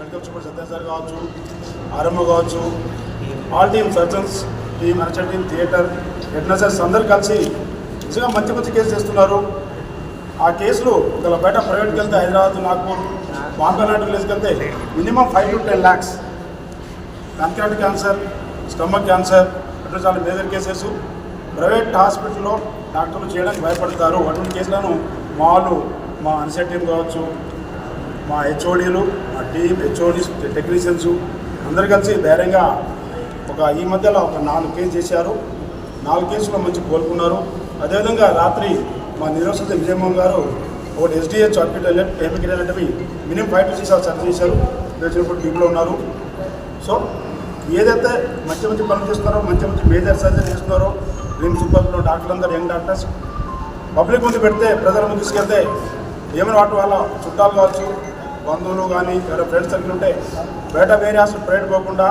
Medical super Satya sir కావచ్చు RMO కావచ్చు all team surgeons team అర్చర్ టీమ్ థియేటర్ హెడ్ నర్సర్స్ అందరు కలిసి నిజంగా మంచి మంచి కేసు చేస్తున్నారు. ఆ కేసులు ఒకవేళ బయట ప్రైవేట్కి వెళ్తే హైదరాబాద్ నాగ్పూర్ బాంబే లాంటి విలేజ్కి వెళ్తే minimum five to ten lakhs pancreatic cancer stomach cancer అట్లా చాలా మేజర్ కేసెస్. ప్రైవేట్ హాస్పిటల్లో డాక్టర్లు చేయడానికి భయపడతారు. అటువంటి కేసులను మా వాళ్ళు మా అన్సెట్ టీం కావచ్చు మా హెచ్ఓడీలు మా టీం హెచ్ఓడీస్ టెక్నీషియన్స్ అందరు కలిసి ధైర్యంగా ఒక ఈ మధ్యలో ఒక నాలుగు కేసు చేశారు. నాలుగు కేసులో మంచి కోలుకున్నారు. అదేవిధంగా రాత్రి మా నిర్వసత విజయమోహన్ గారు ఒకటి SDH hospital ఏమికి minimum five to six hours చేశారు. ఇప్పుడు ఉన్నారు. సో ఏదైతే మంచి మంచి పనులు చేస్తున్నారో మంచి మంచి మేజర్ సర్జరీ చేస్తున్నారో రిమ్స్ సూపర్లో డాక్టర్లు అందరూ యంగ్ డాక్టర్స్ పబ్లిక్ ముందు పెడితే ప్రజల ముందు తీసుకెళ్తే ఏమైనా వాటి వాళ్ళ చుట్టాలు కావచ్చు బంధువులు కానీ ఎవరైనా ఫ్రెండ్స్ సర్కిల్ ఉంటే బయట వేరే హాస్పిటల్ ప్రైవేట్ పోకుండా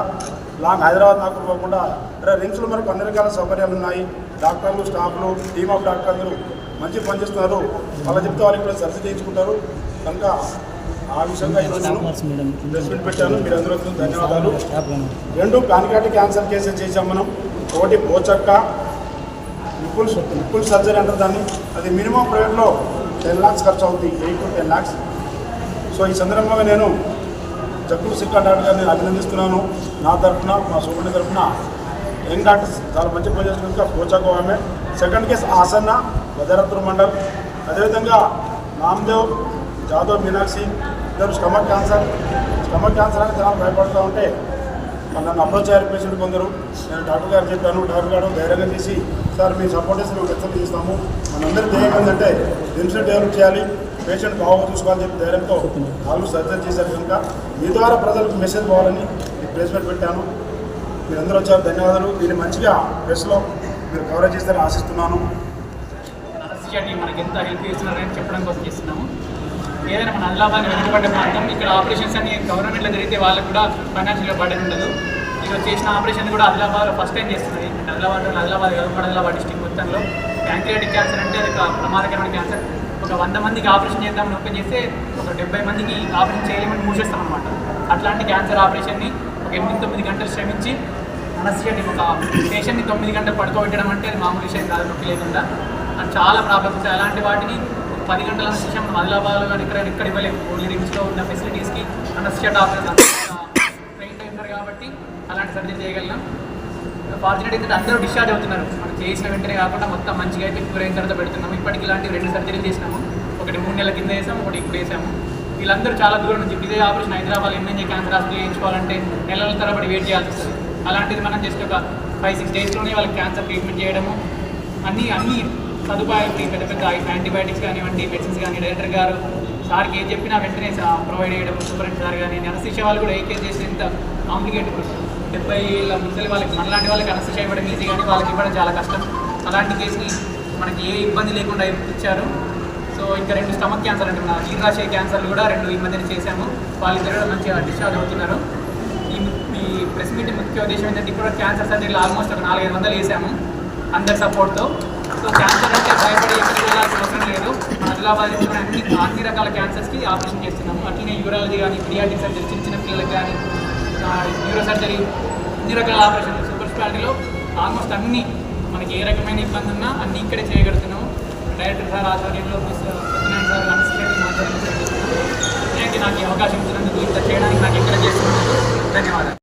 లాంగ్ హైదరాబాద్ నాకు పోకుండా ఇక్కడ రిమ్స్లో మనకు అన్ని రకాల సౌకర్యాలు ఉన్నాయి. డాక్టర్లు స్టాఫ్లు టీమ్ ఆఫ్ డాక్టర్ అందరూ మంచి పని చేస్తున్నారు వాళ్ళ చెప్తే వాళ్ళకి కూడా సర్జరీ చేయించుకుంటారు. కనుక ఆ విషయంగా ప్రెస్ మీట్ పెట్టాను. మీరు అందరూ ధన్యవాదాలు. రెండు ప్యాన్కాటిక్ క్యాన్సర్ కేసెస్ చేసాం మనం. ఒకటి పోచక్క నిప్పుల్ నిప్పుల్ సర్జరీ అంటారు దాన్ని. అది మినిమం ప్రైవేట్లో టెన్ ల్యాక్స్ ఖర్చు అవుతుంది eight to ten lakhs so ఈ సందర్భంగా నేను జగ్గుడు సిక్కా డాక్టర్ గారిని అభినందిస్తున్నాను. నా తరఫున మా సూపరింటి తరఫున యంగ్ డాక్టర్స్ చాలా మంచి పని చేస్తున్నందుకు పోచాకో ఆమె. సెకండ్ కేసు ఆసన్న భద్రాద్రి మండల్. అదేవిధంగా నామ్దేవ్ జాదవ్ మీనాక్షి ఇద్దరు స్టమక్ క్యాన్సర్. స్టమక్ క్యాన్సర్ అని చాలా భయపడుతూ ఉంటే నన్ను అప్రోచ్ అయ్యారు పేషెంట్ కొందరు. నేను డాక్టర్ గారు చెప్పాను డాక్టర్ గారు ధైర్యంగా తీసి సార్ మీ సపోర్ట్ చేసి మేము వ్యక్తం చేస్తాము. మనందరూ ధ్యేయం ఏంటంటే రిమ్స్ని డెవలప్ చేయాలి. పేషెంట్ బాగా చూసుకోవాలని చెప్పి ధైర్యంతో వాళ్ళు సర్జరీ చేశారు కనుక మీ ద్వారా ప్రజలకు మెసేజ్ పోవాలని ఈ ప్లేస్మెంట్ పెట్టాను. మీరందరూ వచ్చారు ధన్యవాదాలు. దీన్ని మంచిగా ప్రెస్లో మీరు కవరేజ్ చేస్తారని ఆశిస్తున్నాను. మనకి ఎంత హెల్ప్ చేస్తున్నారని చెప్పడం కోసం చేస్తున్నాము. ఏదైనా మన అల్లాబాద్ వెనుకబడ్డ ప్రాంతం ఇక్కడ ఆపరేషన్స్ అన్ని గవర్నమెంట్లో జరిగితే వాళ్ళకి కూడా ఫైనాన్షియల్గా బర్డెన్ ఉండదు. ఇక్కడ చేసిన ఆపరేషన్ కూడా ఆదిలాబాద్లో ఫస్ట్ టైం చేస్తున్నది అంటే ఆదిలాబాద్ ఆదిలాబాద్ గవర్నమెంట్ ఆదిలాబాద్ డిస్టిక్ మొత్తంలో. ప్యాంక్రియాటిక్ క్యాన్సర్ అంటే అది ఒక ప్రమాదకరమైన క్యాన్సర్ ఒక వంద మందికి ఆపరేషన్ చేద్దామని ఓపెన్ చేస్తే ఒక డెబ్బై మందికి ఆపరేషన్ చేయలేమని మూసేస్తాం అనమాట అట్లాంటి క్యాన్సర్ ఆపరేషన్ని ఒక ఎనిమిది తొమ్మిది గంటలు శ్రమించి అనస్థిషియాని ఒక పేషెంట్ని తొమ్మిది గంటలు పడుకోబెట్టడం అంటే అది మామూలు విషయం కాదు నొప్పి లేకుండా. అది చాలా ప్రాబ్లమ్స్ ఉంటాయి. అలాంటి వాటిని పది గంటల అనస్థిషియా ఆదిలాబాద్లో కానీ ఇక్కడ ఇక్కడ ఇవ్వలేము ఓన్లీ రిమ్స్లో ఉన్న ఫెసిలిటీస్కి అనస్థిషియా డాక్టర్స్ ట్రైన్ టైం కాబట్టి అలాంటి సర్జరీ చేయగలం ఫార్చునేట్ ఏంటంటే అందరూ డిశ్చార్జ్ అవుతున్నారు. మనం చేసిన వెంటనే కాకుండా మొత్తం మంచిగా అయితే క్యూర్ అయిన తర్వాత పెడుతున్నాము. ఇప్పటికి ఇలాంటి రెండు సర్జరీలు చేసినాము. ఒకటి మూడు నెలల కింద వేసాము ఒకటి ఇప్పుడు వేసాము వీళ్ళందరూ చాలా దూరం నుంచి ఇదే operation Hyderabad MNJ cancer hospital చేయించుకోవాలంటే నెలల తరబడి వెయిట్ చేయాల్సి వస్తుంది. అలాంటిది మనం జస్ట్ ఒక ఫైవ్ సిక్స్ డేస్లోనే వాళ్ళకి క్యాన్సర్ ట్రీట్మెంట్ చేయడము. అన్ని అన్ని సదుపాయాలు పెద్ద పెద్ద యాంటీబయాటిక్స్ కానివ్వండి మెడిసిన్స్ కానీ డైరెక్టర్ గారు సార్కి ఏం చెప్పినా వెంటనే ప్రొవైడ్ చేయడం సూపరింట్ సార్ కానీ అనస్థిషియా వాళ్ళు కూడా ఏ కేసు చేసి ఎంత కాంప్లికేటెడ్ డెబ్బై ఏళ్ళ ముసలి వాళ్ళకి మనలాంటి వాళ్ళకి అనస్థిషియా చేయబడి ఈజీ కానీ వాళ్ళకి ఇవ్వడం చాలా కష్టం. అలాంటి కేసుని మనకి ఏ ఇబ్బంది లేకుండా ఇచ్చారు. సో ఇంకా రెండు స్టమక్ క్యాన్సర్ అంటే మన జీర్ణాశయ క్యాన్సర్లు కూడా రెండు ఈ మధ్యన చేశాము. వాళ్ళిద్దరు కూడా మంచిగా డిశ్చార్జ్ అవుతున్నారు. ఈ ఈ ప్రెస్ మీట్ ముఖ్య ఉద్దేశం ఏంటంటే ఇప్పుడు క్యాన్సర్ సర్జరీలు ఆల్మోస్ట్ ఒక నాలుగైదు వందలు వేసాము అందరి సపోర్ట్తో. సో క్యాన్సర్ అంటే భయపడి ఎక్కడికి వెళ్ళాల్సిన అవసరం లేదు. ఆదిలాబాద్ అన్ని అన్ని రకాల క్యాన్సర్స్కి ఆపరేషన్ చేస్తున్నాము. అట్లనే యూరాలజీ కానీ పిడియాటిక్ సర్జరీ చిన్న చిన్న పిల్లలకు కానీ న్యూరో సర్జరీ అన్ని రకాల ఆపరేషన్ సూపర్ స్పెషాలిటీలో ఆల్మోస్ట్ అన్ని మనకి ఏ రకమైన ఇబ్బంది ఉన్నా అన్నీ ఇక్కడే చేయగలుగుతున్నాము. డైరెక్టర్ సార్ ఆధ్వర్యంలో సత్యనారాయణ సార్ అనుసరించి మాట్లాడుతున్నాను నాకు ఈ అవకాశం ఇచ్చినందుకు ఇంత చేయడానికి నాకు ఇక్కడ చేస్తున్నందుకు ధన్యవాదాలు.